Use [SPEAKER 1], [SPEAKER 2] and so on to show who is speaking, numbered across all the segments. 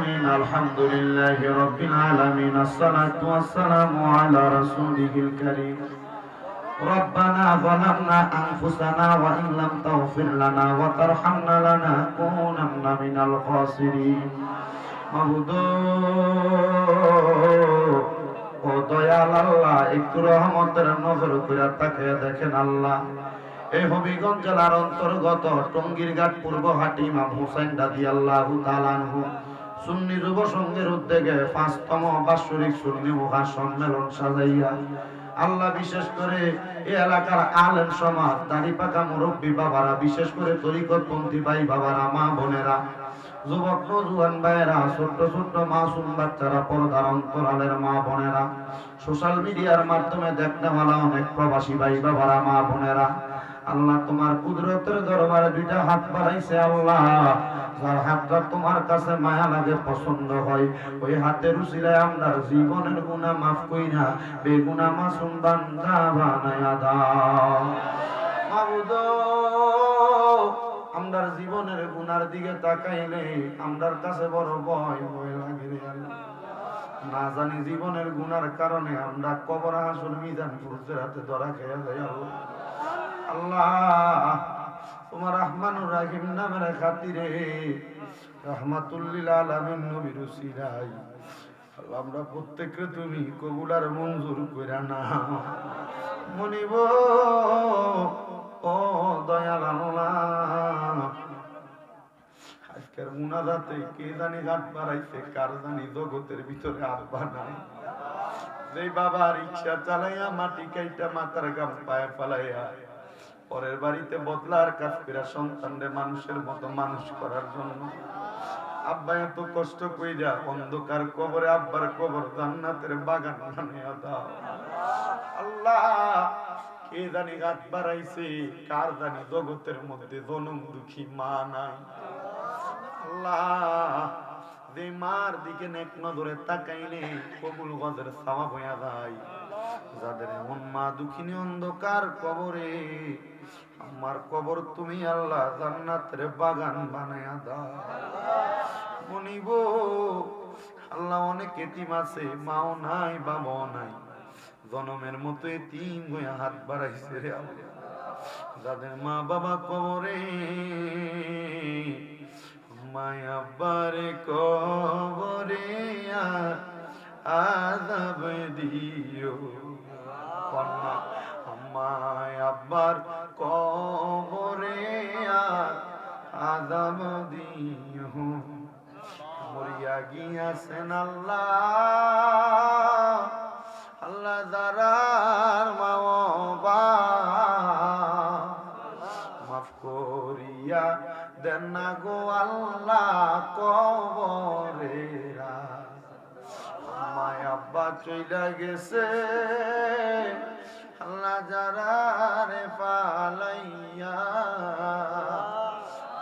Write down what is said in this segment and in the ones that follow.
[SPEAKER 1] آمين الحمد لله رب العالمين الصلاة والسلام على رسوله الكريم ربنا ظلمنا أنفسنا وإن لم تغفر لنا وترحمنا لنكونن من الخاسرين মাহবুদ ও দয়াল আল্লাহ একটু রহমতের নজর করে তাকে দেখেন আল্লাহ এই হবিগঞ্জ জেলার অন্তর্গত টঙ্গির ঘাট পূর্বহাটি ইমাম হুসাইন দাদি আল্লাহ তালানহু সুন্নি যুব সংঘের উদ্যোগে পাঁচতম বাৎসরিক সুন্নি মহা সম্মেলন সাজাইয়া আল্লাহ বিশেষ করে এই এলাকার আলেম সমাজ দাড়ি পাকা মুরব্বী বাবারা, বিশেষ করে তরিকতপন্থী ভাই বাবারা, মা বোনেরা, যুবক নজুয়ান ভাইয়েরা, ছোট্ট ছোট্ট মাসুম বাচ্চারা, পর্দার অন্তরালের মা বোনেরা, সোশ্যাল মিডিয়ার মাধ্যমে দেখনেওয়ালা অনেক প্রবাসী ভাই বাবারা, মা বোনেরা আল্লাহ তোমার কুদরতের দরবারে দুইটা হাত বাড়াইছে আল্লাহ। যার হাতটা তোমার কাছে মায়া লাগে, পছন্দ হয়, ওই হাতের উসিলায় আমরা জীবনের গুনাহ মাফ কইরা বেগুনা মাসুম বান্দা বানায়া দাও। আমরার জীবনের গুনার দিকে তাকাইলে আমরার কাছে বড় ভয় ভয় লাগে রে। না জানি জীবনের গুনার কারণে আমরা কবর হাসুর মিজান পুরুষের হাতে ধরা খেয়ে যাই আল্লাহ। আল্লাহ। তোমার রহমানুর রাহিম নামের খাতিরে রহমাতুল্লিল আলামিন নবীর আল্লাহ, আমরা প্রত্যেককে তুমি কবুলার মঞ্জুর কইরা না মনিব, ও দয়াল আল্লাহ। আজকের মুনাজাতে কে জানি ঘাট বাড়াইছে, কার জানি জগতের ভিতরে আব্বা নাই। যে বাবা রিক্সা চালাইয়া মাটি কাইটা মাথার গাম পায়ে ফালাইয়া পরের বাড়িতে বদলার কাজ করে সন্তানরে মানুষের মতো মানুষ করার জন্য। আব্বা এত কষ্ট কইরা অন্ধকার কবরে আব্বার কবর জান্নাতের বাগান বানাইয়া দাও। আল্লাহ, কে জানি গাছ বাড়াইছে, কার জানি জগতের মধ্যে জনম দুঃখী মা নাই। আল্লাহ, যে মার দিকে নেক নজরে তাকাইলে কবুল গজের সাওয়া হইয়া যায়। যাদের এমন মা দুঃখিনী অন্ধকার কবরে, আমার কবর তুমি আল্লাহ জান্নাতের বাগান বানায়া দাও। মনিব, আল্লাহ অনেক এতিম আছে, মাও নাই, বাবাও নাই। জনমের মতো এতিম হয়ে হাত বাড়াইছে রে যাদের মা বাবা কবরে মায়াবারে কবরে আর দিও। কন্যা, আমায় আব্বার কবরে আর আজাব দিও। মরিয়া গিয়াছেন আল্লাহ আল্লাহ দারার মাওবা মাফ করিয়া দেন গো আল্লাহ কবরেরা আব্বা চইলা গেছে। আল্লাহ যারা রে পালাইয়া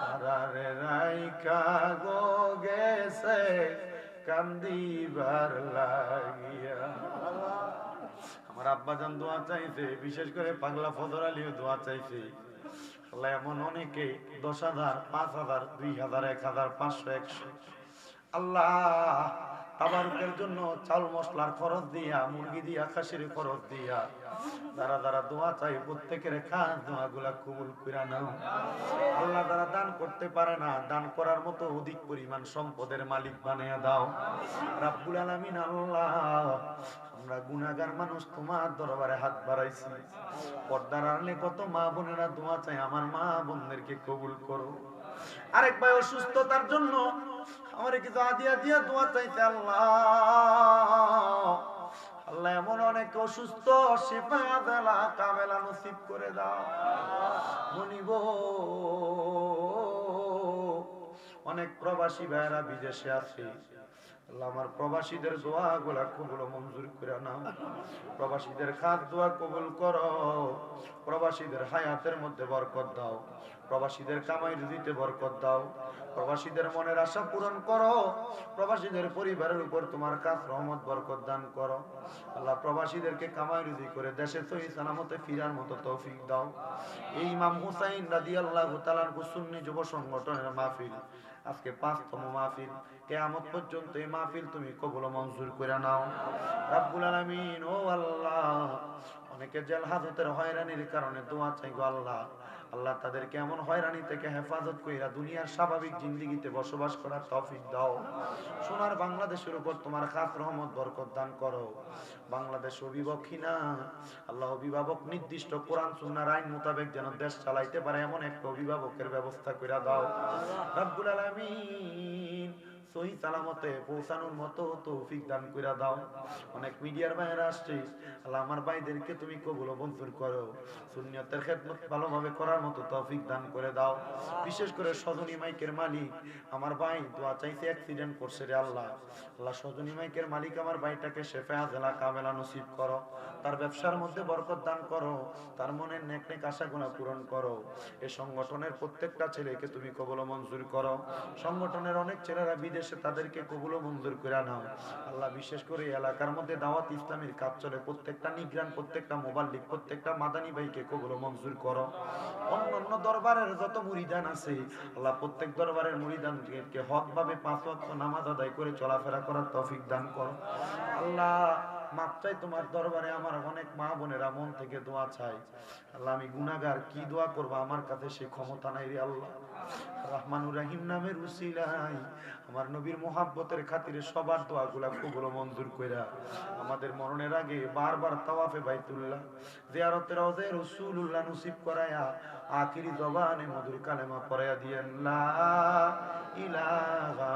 [SPEAKER 1] তারারে রাইকা গো গেছে, কান্দিবার লাগিয়া। আমার আব্বা জান দোয়া চাইছে, বিশেষ করে পাগলা ফজর আলীও দোয়া চাইছে। আল্লাহ এমন অনেকে দশ হাজার, পাঁচ হাজার, দুই হাজার, এক হাজার, পাঁচশো, একশো। আল্লাহ তাবারুকের জন্য চাল মশলার খরচ দিয়া, মুরগি দিয়া, খাসির খরচ দিয়া। যারা যারা দোয়া চাই প্রত্যেকের খাস দোয়া গুলা কবুল করে নাও। আল্লাহ যারা দান করতে পারে না, দান করার মতো অধিক পরিমাণ সম্পদের মালিক বানিয়ে দাও। রাব্বুল আলামিন, আল্লাহ, আমরা গুনাহগার মানুষ, তোমার দরবারে হাত বাড়াইছি। পর্দার আড়ালে কত মা বোনেরা দোয়া চাই আমার মা বোনদেরকে কবুল করো। আরেক ভাই অসুস্থতার জন্য আমার কিছু আদিয়া দিয়া দোয়া চাইছে আল্লাহ? আল্লাহ এমন অনেক অসুস্থ, শেফা দেলা কাবেলা নসিব করে দাও। মনিব, অনেক প্রবাসী ভাইরা বিদেশে আছে। আমার প্রবাসীদের দোয়া গুলা কবুল মঞ্জুর করে নাও। প্রবাসীদের খাদ দোয়া কবুল করো। প্রবাসীদের হায়াতের মধ্যে বরকত দাও। প্রবাসীদের কামাই রুজিতে বরকত দাও, প্রবাসীদের মনের আশা পূরণ করো, প্রবাসীদের পরিবারের উপর তোমার কাজ রহমত, বরকত দান করো। আল্লাহ প্রবাসীদেরকে কামাই রুজি করে দেশে সহি সালামতে ফিরার মতো তৌফিক দাও। এই ইমাম হুসাইন রাদি আল্লাহ তালান সুন্নি যুব সংগঠনের মাহফিল, আজকে পাঁচতম মাহফিল। কেয়ামত পর্যন্ত এই মাহফিল তুমি কবুল মঞ্জুর করে নাও। রাব্বুল আলামিন, ও আল্লাহ, অনেকে জেল হাজতের হয়রানির কারণে দোয়া চাই গো আল্লাহ। আল্লাহ তাদেরকে এমন হয়রানি থেকে হেফাজত কইরা দুনিয়ার স্বাভাবিক জিন্দিগিতে বসবাস করার তফিক দাও। সোনার বাংলাদেশের উপর তোমার খাস রহমত, বরকত দান করো। বাংলাদেশ অভিভাবকই না, আল্লাহ অভিভাবক নির্দিষ্ট কোরআন, সুন্নার আইন মোতাবেক যেন দেশ চালাইতে পারে, এমন একটা অভিভাবকের ব্যবস্থা কইরা দাও। রব্বুল আলামিন সহি সালামতে পৌঁছানোর মতো তৌফিক দান কইরা দাও। অনেক মিডিয়ার বাইরে আসছে। আল্লাহ আমার ভাইদেরকে তুমি কবুল মঞ্জুর করো। সুন্নিয়তের খেদমত ভালোভাবে করার মতো তৌফিক দান করে দাও। বিশেষ করে সজনী মাইকের মালিক। আমার ভাই দোয়া চাইছে অ্যাক্সিডেন্ট করছে রে আল্লাহ। আল্লাহ সজনী মাইকের মালিক আমার ভাইটাকে শেফে হাজেলা কামেলা নসিব করো। তার ব্যবসার মধ্যে বরকত দান করো। তার মনের নেক নেক আশা আশাগুলো পূরণ করো। এই সংগঠনের প্রত্যেকটা ছেলেকে তুমি কবল মঞ্জুর করো। সংগঠনের অনেক ছেলেরা বিদেশে তাদেরকে কবুল মঞ্জুর করে নাও আল্লাহ বিশেষ করে এলাকার মধ্যে দাওয়াত ইসলামের কাজ চলে। প্রত্যেকটা নিগ্রান, প্রত্যেকটা মোবাল্লিক, প্রত্যেকটা মাদানী ভাইকে কবুল মঞ্জুর করো। অন্য অন্য দরবারের যত মুরিদান আছে, আল্লাহ প্রত্যেক দরবারের মুরিদানকে হক ভাবে পাঁচ ওয়াক্ত নামাজ আদায় করে চলাফেরা করার তৌফিক দান করো। আল্লাহ মাপ চাই তোমার দরবারে আমার অনেক মা বোনেরা মন থেকে দোয়া চাই আল্লাহ, আমি গুনাহগার, কি দোয়া করব? আমার কাছে সে ক্ষমতা নাই রে আল্লাহ। রহমানুর রহিম নামের উসিলাই আমার নবীর মোহাব্বতের খাতিরে সবার দোয়াগুলা কবুল ও মঞ্জুর কইরা আমাদের মরণের আগে বারবার তাওয়াফে বাইতুল্লাহ, জিয়ারতের রওজে রাসূলুল্লাহ নসিব করায়া আখিরি জবানে মধুর কালেমা পড়ায়া দিয়েন, লা ইলাহা